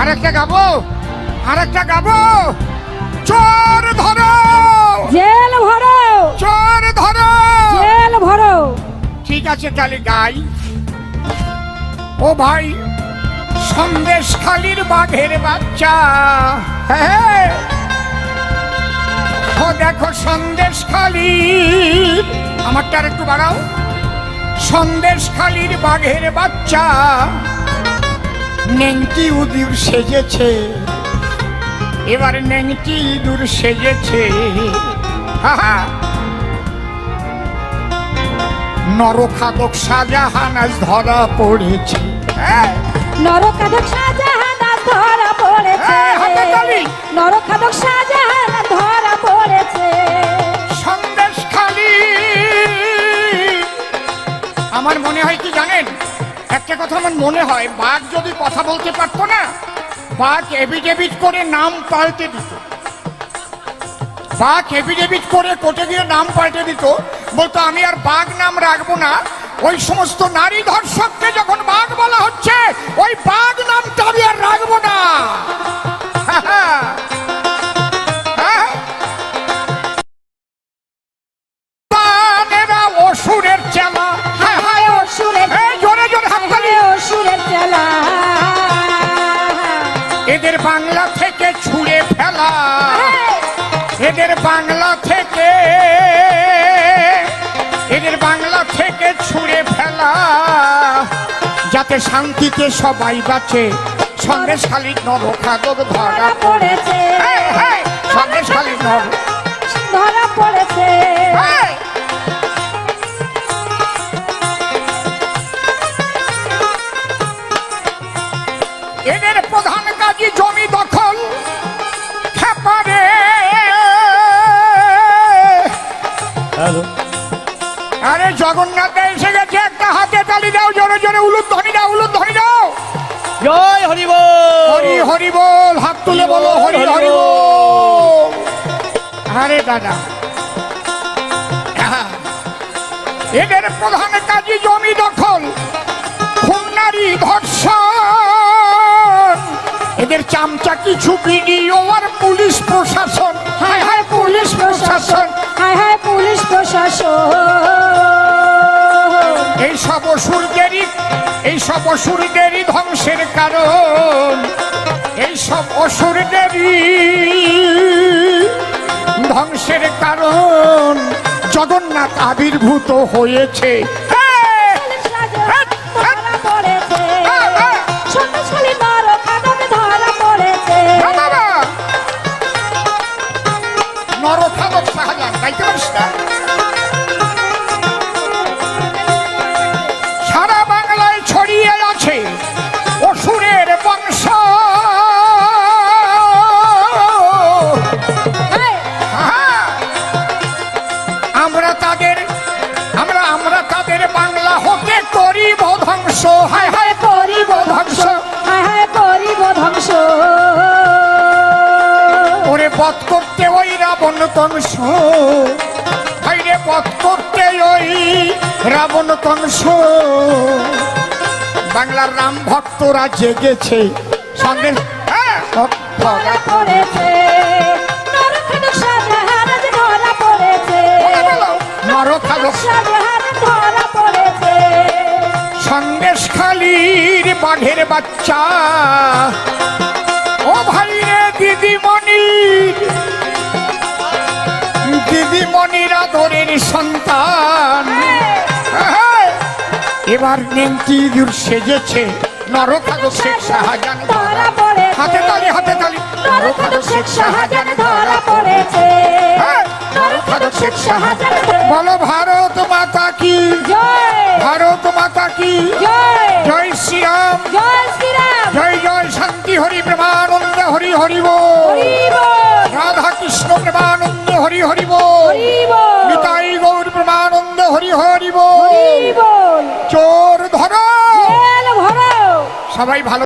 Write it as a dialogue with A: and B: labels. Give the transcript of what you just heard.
A: আরেকটা গাবো আরেকটা গাবো। চোর ধরো।
B: জেল ভরো।
A: চোর ধরো।
B: জেল ভরো।
A: ঠিক আছে তাহলে গাই। ও ভাই সন্দেশ খালির বাঘের বাচ্চা। হ্যাঁ ও দেখো সন্দেশ খালি আমারটা আর একটু বাড়াও। সন্দেশ খালির বাঘের বাচ্চা। নেংটি উদির সেজেছে। এবার নেংটি ইঁদুর সেজেছে। হা হা নরখাদক শাহজাহান আজ ধরা পড়েছে। হ্যাঁ,
B: নরকাদক শাহজাহান আজ ধরা পড়েছে। নরকাদক শাহজাহান আজ ধরা পড়েছে।
A: সন্দেশ খালি। আমার মনে হয় কি জানেন? একটা কথা আমার মনে হয়, বাঘ যদি কথা বলতে পারতো না, বাঘ এভিডেভিট করে নাম পাল্টে দিত। বাঘ এভিডেভিট করে কোটে দিয়ে নাম পাল্টে দিত, বলতো, আমি আর বাঘ নাম রাখব না। ওই সমস্ত নারী ধর্ষককে যখন বাঘ বলা হচ্ছে, ওই বাঘ নামটা আমি আর রাখব না। বাংলা থেকে ছুঁড়ে ফেলা। এদের বাংলা থেকে এদের বাংলা থেকে ছুঁড়ে ফেলা। যাতে শান্তিতে সবাই বাঁচে সন্দেশ খালি নরখাদক ধরা
B: ধরা পড়েছে।
A: এই, এই, সন্দেশ খালি নর
B: ধরা পড়েছে।
C: জয় হরি বল
A: হরি হরি বল হাত তুলে বলো হরি হরি বল আরে দাদা। এদের প্রধান কাজী জমি দখল খুলনারি ধর্ষণ। এদের চামচা কিছু বিডিও এই সব অসুরদেরই, এই সব অসুরদেরই ধ্বংসের কারণ। এই সব অসুরদেরই ধ্বংসের কারণ। জগন্নাথ আবির্ভূত হয়েছে। ওরে বধ করতে ওই রাবণ কংস হাইরে বধ করতে ওই রাবণ কংস বাংলার রাম ভক্তরা জেগেছে সঙ্গে হ্যাঁ, সন্দেশ খালির বাঘের বাচ্চা। এবার নেংটি ইঁদুর সেজেছে। নরকাদক শেখ শাহজাহান
B: ধরা পড়েছে।
A: হাতে তালি হাতে তালি।
B: নরকাদক শেখ শাহজাহান ধরা পড়েছে।
A: হ্যাঁ।
B: নরকাদক শেখ শাহজাহান
A: বলো ভারত মাতা কি?
B: জয়।
A: ভারত মাতা কি?
B: জয়।
A: জয় শ্রীরাম।
B: জয় শ্রীরাম।
A: জয় জয় শান্তি হরি প্রেমানন্দ হরি হরি বল। সবাই ভালো